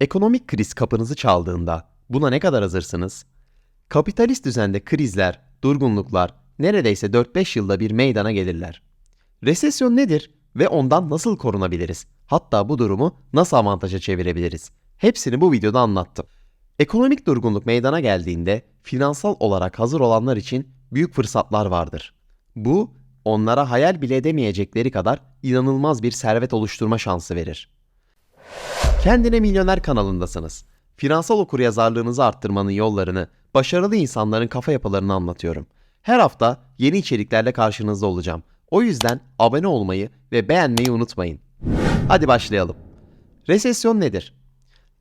Ekonomik kriz kapınızı çaldığında buna ne kadar hazırsınız? Kapitalist düzende krizler, durgunluklar neredeyse 4-5 yılda bir meydana gelirler. Resesyon nedir ve ondan nasıl korunabiliriz? Hatta bu durumu nasıl avantaja çevirebiliriz? Hepsini bu videoda anlattım. Ekonomik durgunluk meydana geldiğinde finansal olarak hazır olanlar için büyük fırsatlar vardır. Bu onlara hayal bile edemeyecekleri kadar inanılmaz bir servet oluşturma şansı verir. Kendine Milyoner kanalındasınız. Finansal okuryazarlığınızı arttırmanın yollarını, başarılı insanların kafa yapılarını anlatıyorum. Her hafta yeni içeriklerle karşınızda olacağım. O yüzden abone olmayı ve beğenmeyi unutmayın. Hadi başlayalım. Resesyon nedir?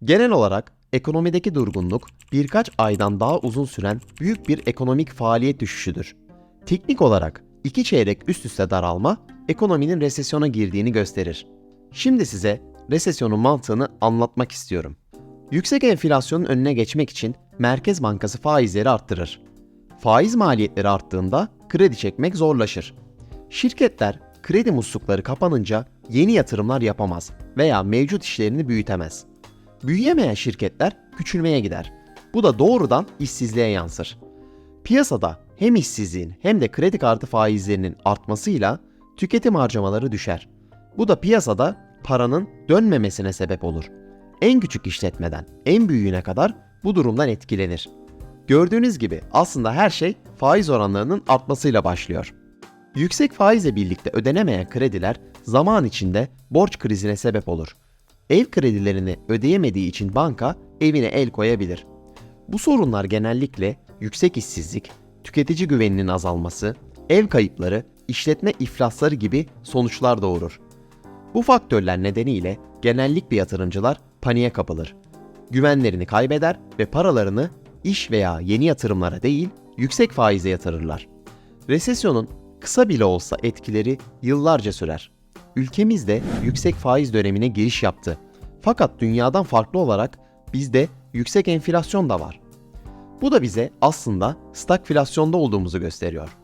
Genel olarak ekonomideki durgunluk birkaç aydan daha uzun süren büyük bir ekonomik faaliyet düşüşüdür. Teknik olarak iki çeyrek üst üste daralma ekonominin resesyona girdiğini gösterir. Şimdi size resesyonun mantığını anlatmak istiyorum. Yüksek enflasyonun önüne geçmek için Merkez Bankası faizleri arttırır. Faiz maliyetleri arttığında kredi çekmek zorlaşır. Şirketler kredi muslukları kapanınca yeni yatırımlar yapamaz veya mevcut işlerini büyütemez. Büyüyemeyen şirketler küçülmeye gider. Bu da doğrudan işsizliğe yansır. Piyasada hem işsizliğin hem de kredi kartı faizlerinin artmasıyla tüketim harcamaları düşer. Bu da piyasada paranın dönmemesine sebep olur. En küçük işletmeden en büyüğüne kadar bu durumdan etkilenir. Gördüğünüz gibi aslında her şey faiz oranlarının artmasıyla başlıyor. Yüksek faizle birlikte ödenemeyen krediler zaman içinde borç krizine sebep olur. Ev kredilerini ödeyemediği için banka evine el koyabilir. Bu sorunlar genellikle yüksek işsizlik, tüketici güveninin azalması, ev kayıpları, işletme iflasları gibi sonuçlar doğurur. Bu faktörler nedeniyle genellikle yatırımcılar paniğe kapılır. Güvenlerini kaybeder ve paralarını iş veya yeni yatırımlara değil yüksek faize yatırırlar. Resesyonun kısa bile olsa etkileri yıllarca sürer. Ülkemiz de yüksek faiz dönemine giriş yaptı. Fakat dünyadan farklı olarak bizde yüksek enflasyon da var. Bu da bize aslında stagflasyonda olduğumuzu gösteriyor.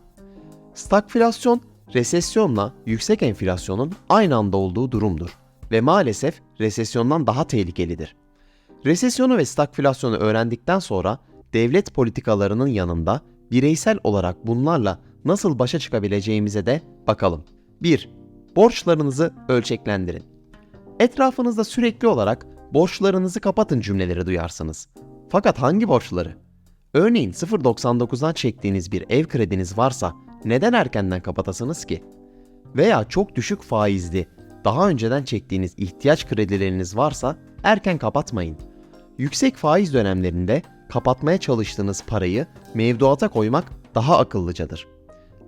Stagflasyon, resesyonla yüksek enflasyonun aynı anda olduğu durumdur ve maalesef resesyondan daha tehlikelidir. Resesyonu ve stagflasyonu öğrendikten sonra devlet politikalarının yanında bireysel olarak bunlarla nasıl başa çıkabileceğimize de bakalım. 1. Borçlarınızı ölçeklendirin. Etrafınızda sürekli olarak borçlarınızı kapatın cümleleri duyarsınız. Fakat hangi borçları? Örneğin 0.99'dan çektiğiniz bir ev krediniz varsa neden erkenden kapatasınız ki? Veya çok düşük faizli, daha önceden çektiğiniz ihtiyaç kredileriniz varsa erken kapatmayın. Yüksek faiz dönemlerinde kapatmaya çalıştığınız parayı mevduata koymak daha akıllıcadır.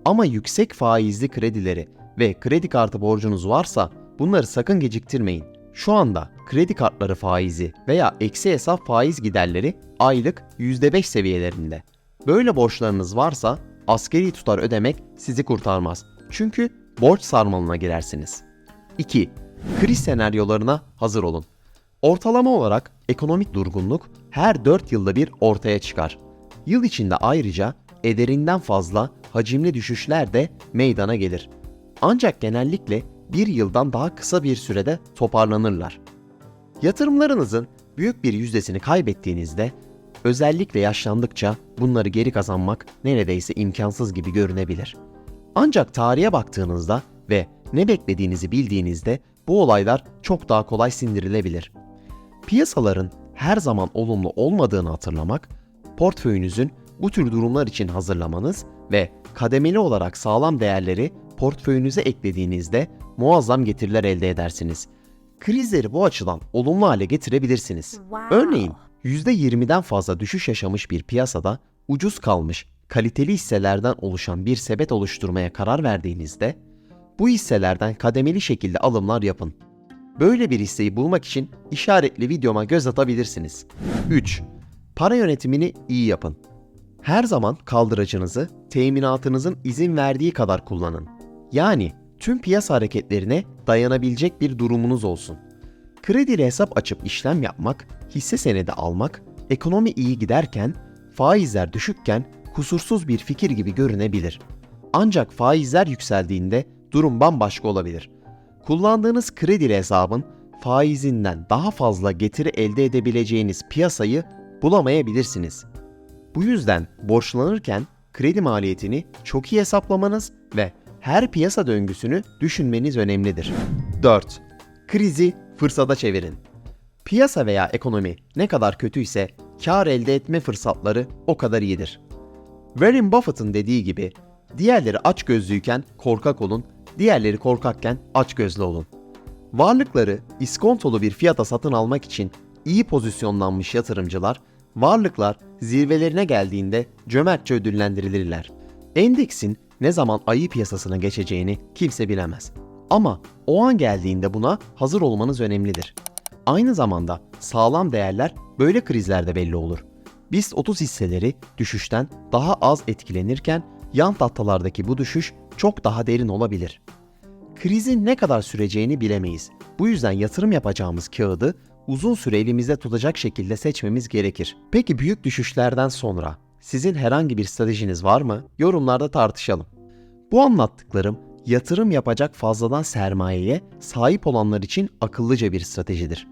Ama yüksek faizli kredileri ve kredi kartı borcunuz varsa bunları sakın geciktirmeyin. Şu anda kredi kartları faizi veya eksi hesap faiz giderleri aylık %5 seviyelerinde. Böyle borçlarınız varsa askeri tutar ödemek sizi kurtarmaz. Çünkü borç sarmalına girersiniz. 2. Kriz senaryolarına hazır olun. Ortalama olarak ekonomik durgunluk her 4 yılda bir ortaya çıkar. Yıl içinde ayrıca ederinden fazla hacimli düşüşler de meydana gelir. Ancak genellikle bir yıldan daha kısa bir sürede toparlanırlar. Yatırımlarınızın büyük bir yüzdesini kaybettiğinizde özellikle yaşlandıkça bunları geri kazanmak neredeyse imkansız gibi görünebilir. Ancak tarihe baktığınızda ve ne beklediğinizi bildiğinizde bu olaylar çok daha kolay sindirilebilir. Piyasaların her zaman olumlu olmadığını hatırlamak, portföyünüzün bu tür durumlar için hazırlamanız ve kademeli olarak sağlam değerleri portföyünüze eklediğinizde muazzam getiriler elde edersiniz. Krizleri bu açıdan olumlu hale getirebilirsiniz. Wow. Örneğin %20'den fazla düşüş yaşamış bir piyasada ucuz kalmış, kaliteli hisselerden oluşan bir sepet oluşturmaya karar verdiğinizde bu hisselerden kademeli şekilde alımlar yapın. Böyle bir hisseyi bulmak için işaretli videoma göz atabilirsiniz. 3. Para yönetimini iyi yapın. Her zaman kaldıracınızı teminatınızın izin verdiği kadar kullanın. Yani tüm piyasa hareketlerine dayanabilecek bir durumunuz olsun. Krediyle hesap açıp işlem yapmak, hisse senedi almak, ekonomi iyi giderken, faizler düşükken kusursuz bir fikir gibi görünebilir. Ancak faizler yükseldiğinde durum bambaşka olabilir. Kullandığınız kredi hesabın faizinden daha fazla getiri elde edebileceğiniz piyasayı bulamayabilirsiniz. Bu yüzden borçlanırken kredi maliyetini çok iyi hesaplamanız ve her piyasa döngüsünü düşünmeniz önemlidir. 4. Krizi fırsata çevirin. Piyasa veya ekonomi ne kadar kötüyse kar elde etme fırsatları o kadar iyidir. Warren Buffett'ın dediği gibi diğerleri aç gözlüyken korkak olun, diğerleri korkakken aç gözlü olun. Varlıkları iskontolu bir fiyata satın almak için iyi pozisyonlanmış yatırımcılar, varlıklar zirvelerine geldiğinde cömertçe ödüllendirilirler. Endeksin ne zaman ayı piyasasına geçeceğini kimse bilemez. Ama o an geldiğinde buna hazır olmanız önemlidir. Aynı zamanda sağlam değerler böyle krizlerde belli olur. BIST 30 hisseleri düşüşten daha az etkilenirken yan tahtalardaki bu düşüş çok daha derin olabilir. Krizin ne kadar süreceğini bilemeyiz. Bu yüzden yatırım yapacağımız kağıdı uzun süre elimizde tutacak şekilde seçmemiz gerekir. Peki büyük düşüşlerden sonra sizin herhangi bir stratejiniz var mı? Yorumlarda tartışalım. Bu anlattıklarım yatırım yapacak fazladan sermayeye sahip olanlar için akıllıca bir stratejidir.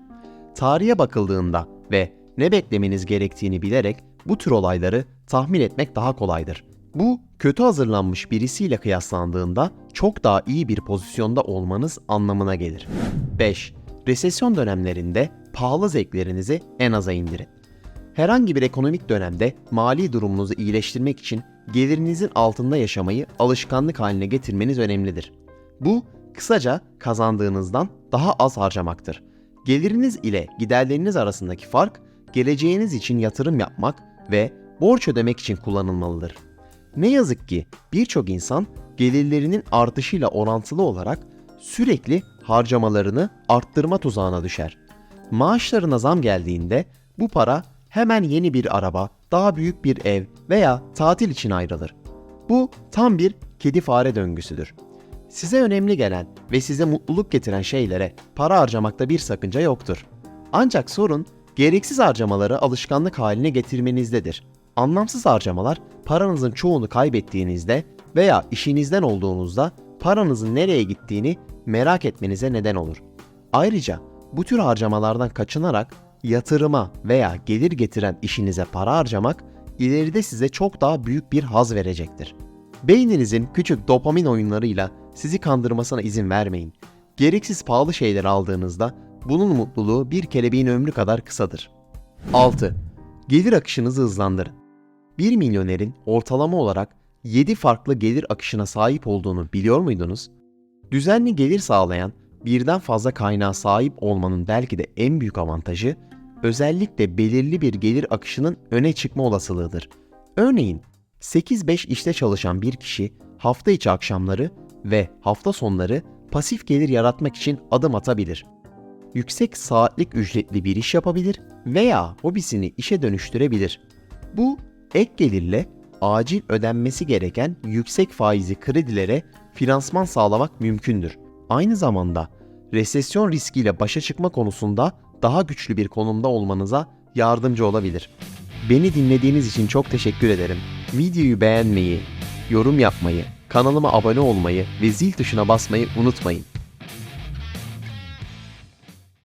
Tarihe bakıldığında ve ne beklemeniz gerektiğini bilerek bu tür olayları tahmin etmek daha kolaydır. Bu kötü hazırlanmış birisiyle kıyaslandığında çok daha iyi bir pozisyonda olmanız anlamına gelir. 5. Resesyon dönemlerinde pahalı zevklerinizi en aza indirin. Herhangi bir ekonomik dönemde mali durumunuzu iyileştirmek için gelirinizin altında yaşamayı alışkanlık haline getirmeniz önemlidir. Bu kısaca kazandığınızdan daha az harcamaktır. Geliriniz ile giderleriniz arasındaki fark geleceğiniz için yatırım yapmak ve borç ödemek için kullanılmalıdır. Ne yazık ki birçok insan gelirlerinin artışıyla orantılı olarak sürekli harcamalarını arttırma tuzağına düşer. Maaşlarına zam geldiğinde bu para hemen yeni bir araba, daha büyük bir ev veya tatil için ayrılır. Bu tam bir kedi fare döngüsüdür. Size önemli gelen ve size mutluluk getiren şeylere para harcamakta bir sakınca yoktur. Ancak sorun gereksiz harcamaları alışkanlık haline getirmenizdedir. Anlamsız harcamalar paranızın çoğunu kaybettiğinizde veya işinizden olduğunuzda paranızın nereye gittiğini merak etmenize neden olur. Ayrıca bu tür harcamalardan kaçınarak yatırıma veya gelir getiren işinize para harcamak ileride size çok daha büyük bir haz verecektir. Beyninizin küçük dopamin oyunlarıyla sizi kandırmasına izin vermeyin. Gereksiz pahalı şeyler aldığınızda bunun mutluluğu bir kelebeğin ömrü kadar kısadır. 6. Gelir akışınızı hızlandırın. Bir milyonerin ortalama olarak 7 farklı gelir akışına sahip olduğunu biliyor muydunuz? Düzenli gelir sağlayan birden fazla kaynağa sahip olmanın belki de en büyük avantajı özellikle belirli bir gelir akışının öne çıkma olasılığıdır. Örneğin 8-5 işte çalışan bir kişi hafta içi akşamları ve hafta sonları pasif gelir yaratmak için adım atabilir. Yüksek saatlik ücretli bir iş yapabilir veya hobisini işe dönüştürebilir. Bu ek gelirle acil ödenmesi gereken yüksek faizli kredilere finansman sağlamak mümkündür. Aynı zamanda resesyon riskiyle başa çıkma konusunda daha güçlü bir konumda olmanıza yardımcı olabilir. Beni dinlediğiniz için çok teşekkür ederim. Videoyu beğenmeyi, yorum yapmayı, kanalıma abone olmayı ve zil tuşuna basmayı unutmayın.